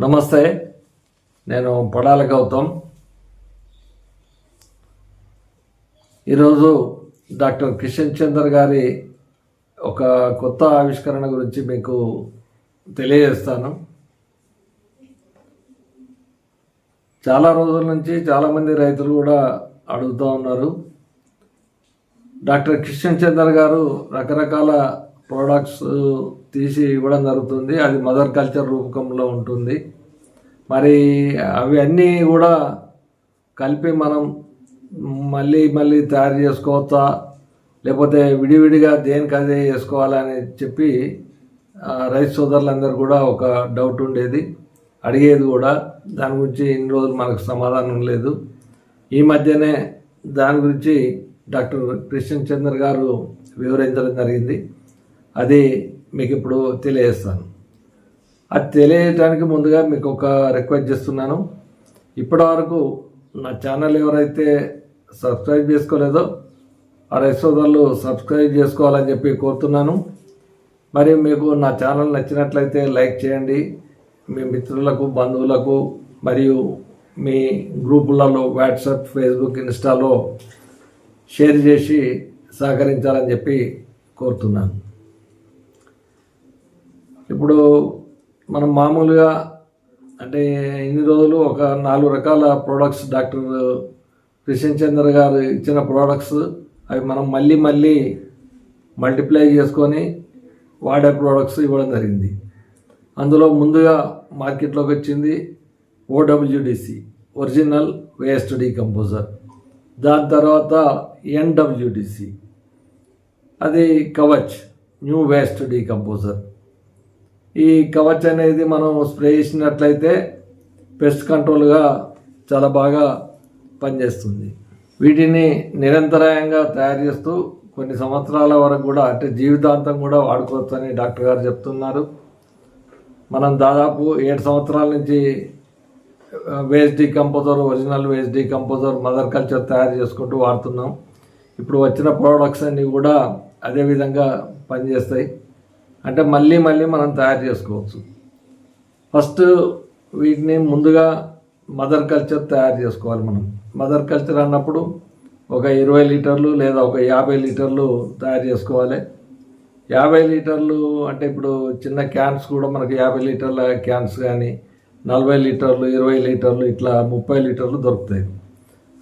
నమస్తే నేను పడాల గౌతమ్. ఈరోజు డాక్టర్ కిషన్ చంద్ర గారి ఒక కొత్త ఆవిష్కరణ గురించి మీకు తెలియజేస్తాను. చాలా రోజుల నుంచి చాలామంది రైతులు కూడా అడుగుతూ ఉన్నారు. డాక్టర్ కిషన్ చంద్ర గారు రకరకాల ప్రోడక్ట్స్ తీసి ఇవ్వడం జరుగుతుంది. అది మదర్ కల్చర్ రూపకంలో ఉంటుంది. మరి అవి అన్నీ కూడా కలిపి మనం మళ్ళీ మళ్ళీ తయారు చేసుకోవచ్చా? లేకపోతే విడివిడిగా దేనికి అదే చేసుకోవాలని చెప్పి రైతు సోదరులందరూ కూడా ఒక డౌట్ ఉండేది. అడిగేది కూడా. దాని గురించి ఇన్ని రోజులు మనకు సమాధానం లేదు. ఈ మధ్యనే దాని గురించి డాక్టర్ కృష్ణ చంద్ర గారు వివరించడం జరిగింది. అది మీకు ఇప్పుడు తెలియజేస్తాను. అది తెలియజేయడానికి ముందుగా మీకు ఒక రిక్వెస్ట్ చేస్తున్నాను. ఇప్పటివరకు నా ఛానల్ ఎవరైతే సబ్స్క్రైబ్ చేసుకోలేదో ఆ రైతు సోదరులు సబ్స్క్రైబ్ చేసుకోవాలని చెప్పి కోరుతున్నాను. మరి మీకు నా ఛానల్ నచ్చినట్లయితే లైక్ చేయండి. మీ మిత్రులకు బంధువులకు మరియు మీ గ్రూపులలో వాట్సాప్ ఫేస్బుక్ ఇన్స్టాలో షేర్ చేసి సహకరించాలని చెప్పి కోరుతున్నాను. ఇప్పుడు మనం మామూలుగా అంటే ఇన్ని రోజులు ఒక నాలుగు రకాల ప్రోడక్ట్స్ డాక్టర్ కృష్ణ చంద్ర గారు ఇచ్చిన ప్రోడక్ట్స్ అవి మనం మళ్ళీ మళ్ళీ మల్టిప్లై చేసుకొని వాడే ప్రోడక్ట్స్ ఇవ్వడం జరిగింది. అందులో ముందుగా మార్కెట్లోకి వచ్చింది ఓడబ్ల్యూడిసి ఒరిజినల్ వేస్ట్ డీకంపోజర్ దాని తర్వాత ఎన్డబ్ల్యూడిసి అది కవచ్ న్యూ వేస్ట్ డీకంపోజర్ ఈ కవచ్ అనేది మనం స్ప్రే చేసినట్లయితే పెస్ట్ కంట్రోల్గా చాలా బాగా పనిచేస్తుంది. వీటిని నిరంతరాయంగా తయారు చేస్తూ కొన్ని సంవత్సరాల వరకు కూడా అంటే జీవితాంతం కూడా వాడుకోవచ్చని డాక్టర్ గారు చెప్తున్నారు. మనం దాదాపు ఏడు సంవత్సరాల నుంచి waste decomposer original waste decomposer mother culture తయారు చేసుకుంటూ వాడుతున్నాం. ఇప్పుడు వచ్చిన ప్రోడక్ట్స్ అన్నీ కూడా అదే విధంగా పనిచేస్తాయి. అంటే మళ్ళీ మళ్ళీ మనం తయారు చేసుకోవచ్చు. ఫస్ట్ వీటిని ముందుగా మదర్ కల్చర్ తయారు చేసుకోవాలి మనం. మదర్ కల్చర్ అన్నప్పుడు ఒక ఇరవై లీటర్లు లేదా ఒక యాభై లీటర్లు తయారు చేసుకోవాలి. యాభై లీటర్లు అంటే ఇప్పుడు చిన్న క్యాన్స్ కూడా మనకు యాభై లీటర్ల క్యాన్స్ కానీ నలభై లీటర్లు ఇరవై లీటర్లు ఇట్లా ముప్పై లీటర్లు దొరుకుతాయి.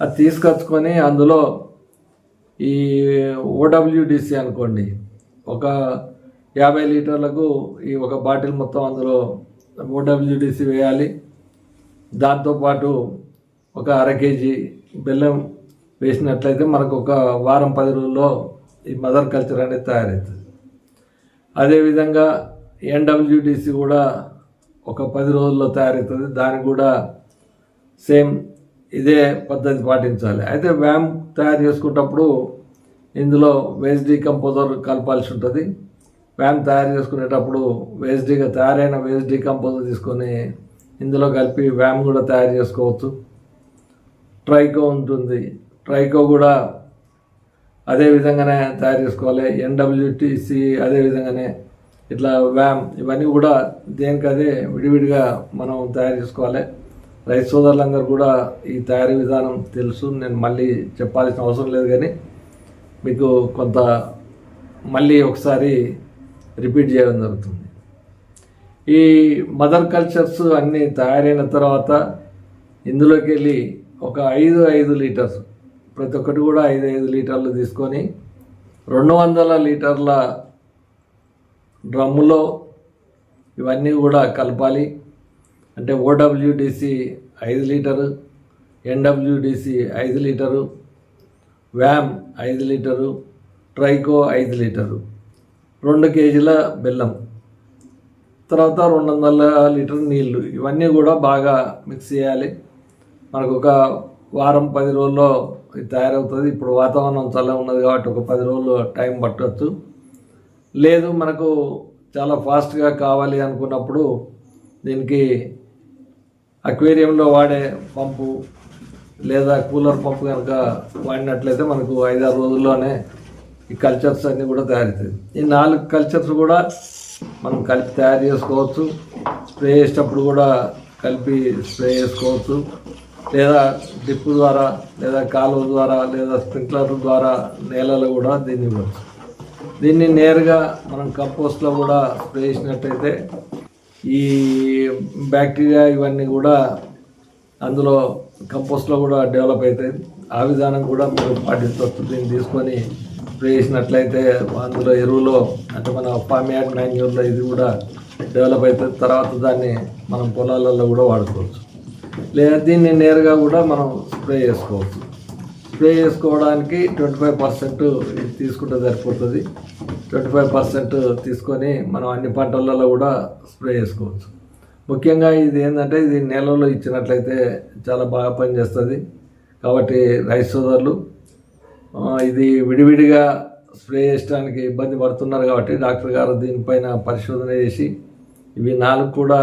అది తీసుకొచ్చుకొని అందులో ఈ ఓడబ్ల్యూడిసి అనుకోండి ఒక యాభై లీటర్లకు ఈ ఒక బాటిల్ మొత్తం అందులో ఓడబ్ల్యూడిసి వేయాలి. దాంతోపాటు ఒక అర కేజీ బెల్లం వేసినట్లయితే మనకు ఒక వారం పది రోజుల్లో ఈ మదర్ కల్చర్ అనేది తయారవుతుంది. అదేవిధంగా ఎన్డబ్ల్యూడిసి కూడా ఒక పది రోజుల్లో తయారవుతుంది. దానికి కూడా సేమ్ ఇదే పద్ధతి పాటించాలి. అయితే వ్యామ్ తయారు చేసుకునేటప్పుడు ఇందులో వేస్ట్ డీకంపోజర్ కలపాల్సి ఉంటుంది. వ్యామ్ తయారు చేసుకునేటప్పుడు వేస్ట్ డీగా తయారైన వేస్ట్ డీకంపోజర్ తీసుకొని ఇందులో కలిపి వ్యామ్ కూడా తయారు చేసుకోవచ్చు. ట్రైకో ఉంటుంది. ట్రైకో కూడా అదే విధంగానే తయారు చేసుకోవాలి. ఎన్డబ్ల్యూటీసీ అదే విధంగానే ఇట్లా వ్యామ్ ఇవన్నీ కూడా దేనికదే విడివిడిగా మనం తయారు చేసుకోవాలి. రైతు సోదరులందరూ కూడా ఈ తయారీ విధానం తెలుసు. నేను మళ్ళీ చెప్పాల్సిన అవసరం లేదు కానీ మీకు కొంత మళ్ళీ ఒకసారి రిపీట్ చేయడం జరుగుతుంది. ఈ మదర్ కల్చర్స్ అన్నీ తయారైన తర్వాత ఇందులోకి వెళ్ళి ఒక ఐదు ఐదు లీటర్స్ ప్రతి ఒక్కటి కూడా ఐదు ఐదు లీటర్లు తీసుకొని రెండు వందల లీటర్ల డ్రమ్ములో ఇవన్నీ కూడా కలపాలి. అంటే ఓడబ్ల్యూడిసి ఐదు లీటరు ఎన్డబ్ల్యూడిసి ఐదు లీటరు వ్యామ్ ఐదు లీటరు ట్రైకో ఐదు లీటరు. రెండు కేజీల బెల్లం తర్వాత రెండు వందల లీటర్ నీళ్ళు. ఇవన్నీ కూడా బాగా మిక్స్ చేయాలి. మనకు ఒక వారం పది రోజుల్లో ఇది తయారవుతుంది. ఇప్పుడు వాతావరణం చల్లగా ఉన్నది కాబట్టి ఒక పది రోజులు టైం పట్టవచ్చు లేదు మనకు చాలా ఫాస్ట్గా కావాలి అనుకున్నప్పుడు దీనికి అక్వేరియంలో వాడే పంపు లేదా కూలర్ పంపు కనుక వాడినట్లయితే మనకు ఐదారు రోజుల్లోనే ఈ కల్చర్స్ అన్నీ కూడా తయారవుతాయి. ఈ నాలుగు కల్చర్స్ కూడా మనం కలిపి తయారు చేసుకోవచ్చు. స్ప్రే చేసేటప్పుడు కూడా కలిపి స్ప్రే చేసుకోవచ్చు. లేదా డిప్పు ద్వారా లేదా కాలువ ద్వారా లేదా స్ప్రింక్లర్ ద్వారా నేలలో కూడా దీన్ని ఇవ్వచ్చు. దీన్ని నేరుగా మనం కంపోస్ట్లో కూడా స్ప్రే చేసినట్టయితే ఈ బ్యాక్టీరియా ఇవన్నీ కూడా అందులో కంపోస్ట్లో కూడా డెవలప్ అవుతాయి. ఆ విధానం కూడా మీరు పాటించవచ్చు దీన్ని తీసుకొని స్ప్రే చేసినట్లయితే అందులో ఎరువులో అంటే మన పామియాట్ మాన్యూర్లో ఇది కూడా డెవలప్ అవుతుంది తర్వాత దాన్ని మనం పొలాలలో కూడా వాడుకోవచ్చు. లేదా దీన్ని నేరుగా కూడా మనం స్ప్రే చేసుకోవచ్చు. స్ప్రే చేసుకోవడానికి ట్వంటీ ఫైవ్ పర్సెంట్ తీసుకుంటే సరిపోతుంది. ట్వంటీ ఫైవ్ పర్సెంట్ తీసుకొని మనం అన్ని పంటలలో కూడా స్ప్రే చేసుకోవచ్చు. ముఖ్యంగా ఇది ఏంటంటే ఇది నెలలో ఇచ్చినట్లయితే చాలా బాగా పనిచేస్తుంది. కాబట్టి రైస్ సోదరులు ఇది విడివిడిగా స్ప్రే చేయడానికి ఇబ్బంది పడుతున్నారు కాబట్టి డాక్టర్ గారు దీనిపైన పరిశోధన చేసి ఇవి నాలుగు కూడా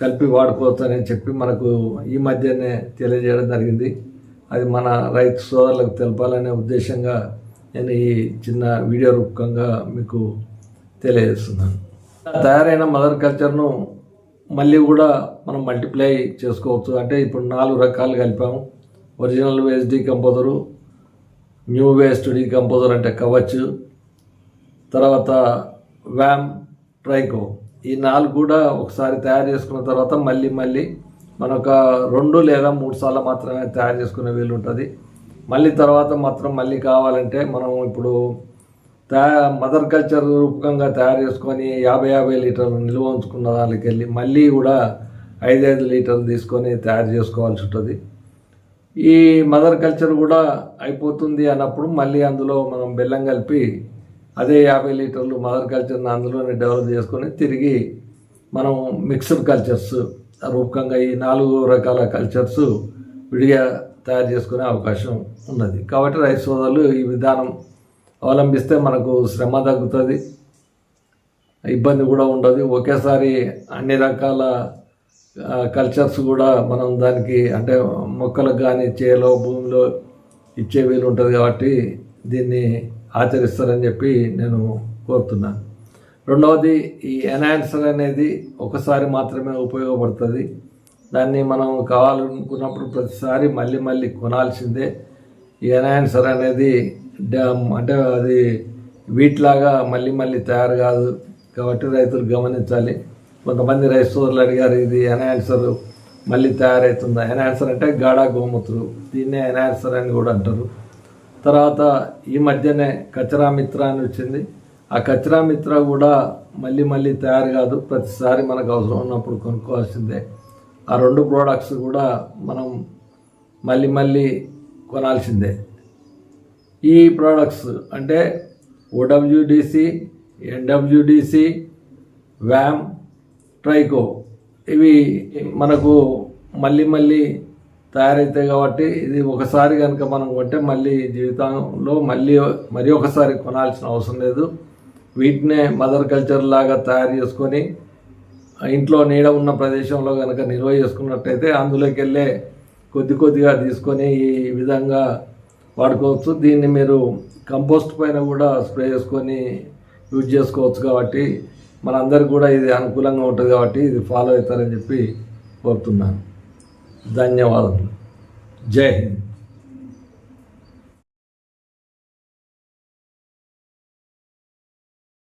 కలిపి వాడుకోవచ్చు అని చెప్పి మనకు ఈ మధ్యనే తెలియజేయడం జరిగింది. అది మన రైతు సోదరులకు తెలపాలనే ఉద్దేశంగా నేను ఈ చిన్న వీడియో రూపకంగా మీకు తెలియజేస్తున్నాను. తయారైన మదర్ కల్చర్ను మళ్ళీ కూడా మనం మల్టిప్లై చేసుకోవచ్చు. అంటే ఇప్పుడు నాలుగు రకాలు కలిపాము. Original waste decomposer new waste decomposer అంటే కవచ్ తర్వాత వ్యామ్ ట్రైకో. ఈ నాలుగు కూడా ఒకసారి తయారు చేసుకున్న తర్వాత మళ్ళీ మళ్ళీ మన ఒక రెండు లేదా మూడు సార్లు మాత్రమే తయారు చేసుకునే వీలు ఉంటుంది. మళ్ళీ తర్వాత మాత్రం మళ్ళీ కావాలంటే మనం ఇప్పుడు తయా మదర్ కల్చర్ రూపకంగా తయారు చేసుకొని యాభై యాభై లీటర్లు నిల్వ ఉంచుకున్న దానికి వెళ్ళి మళ్ళీ కూడా ఐదైదు లీటర్లు తీసుకొని తయారు చేసుకోవాల్సి ఉంటుంది. ఈ మదర్ కల్చర్ కూడా అయిపోతుంది అన్నప్పుడు మళ్ళీ అందులో మనం బెల్లం కలిపి అదే యాభై లీటర్లు మదర్ కల్చర్ని అందులోనే డెవలప్ చేసుకొని తిరిగి మనం మిక్స్డ్ కల్చర్స్ రూపకంగా ఈ నాలుగు రకాల కల్చర్స్ విడిగా తయారు చేసుకునే అవకాశం ఉన్నది. కాబట్టి రైతు సోదరులు ఈ విధానం అవలంబిస్తే మనకు శ్రమ తగ్గుతుంది ఇబ్బంది కూడా ఉండదు. ఒకేసారి అన్ని రకాల కల్చర్స్ కూడా మనం దానికి అంటే మొక్కలకు కానీ చేలో భూమిలో ఇచ్చే వీలు ఉంటుంది కాబట్టి దీన్ని ఆచరిస్తారని చెప్పి నేను కోరుతున్నాను. రెండవది ఈ ఎన్హాన్సర్ అనేది ఒకసారి మాత్రమే ఉపయోగపడుతుంది. దాన్ని మనం కావాలనుకున్నప్పుడు ప్రతిసారి మళ్ళీ మళ్ళీ కొనాల్సిందే. ఈ ఎన్హాన్సర్ అనేది డ్యామ్ అంటే అది వీటిలాగా మళ్ళీ మళ్ళీ తయారు కాదు కాబట్టి రైతులు గమనించాలి. కొంతమంది రైతు అడిగారు ఇది ఎన్హాన్సర్ మళ్ళీ తయారవుతుందా ఎన్హాన్సర్ అంటే గాఢా గోమూత్రులు. దీన్నే ఎన్హాన్సర్ అని కూడా అంటారు. తర్వాత ఈ మధ్యనే కచరా మిత్ర అని వచ్చింది. ఆ కచరా మిత్ర కూడా మళ్ళీ మళ్ళీ తయారు కాదు. ప్రతిసారి మనకు అవసరం ఉన్నప్పుడు కొనుక్కోవాల్సిందే. ఆ రెండు ప్రోడక్ట్స్ కూడా మనం మళ్ళీ మళ్ళీ కొనాల్సిందే. ఈ ప్రోడక్ట్స్ అంటే ఓడబ్ల్యూడిసి ఎన్డబ్ల్యూడిసి వ్యామ్ ట్రైకో. ఇవి మనకు మళ్ళీ మళ్ళీ తయారవుతాయి కాబట్టి ఇది ఒకసారి కనుక మనం కొంటే మళ్ళీ జీవితంలో మళ్ళీ మరి ఒకసారి కొనాల్సిన అవసరం లేదు. వీటినే మదర్ కల్చర్ లాగా తయారు చేసుకొని ఇంట్లో నీడ ఉన్న ప్రదేశంలో కనుక నిల్వ చేసుకున్నట్టయితే అందులోకి వెళ్ళే కొద్ది కొద్దిగా తీసుకొని ఈ విధంగా వాడుకోవచ్చు. దీన్ని మీరు కంపోస్ట్ పైన కూడా స్ప్రే చేసుకొని యూజ్ చేసుకోవచ్చు కాబట్టి మనందరికీ కూడా ఇది అనుకూలంగా ఉంటుంది కాబట్టి ఇది ఫాలో అవుతారని చెప్పి కోరుతున్నాను. ధన్యవాదములు. జై హింద్.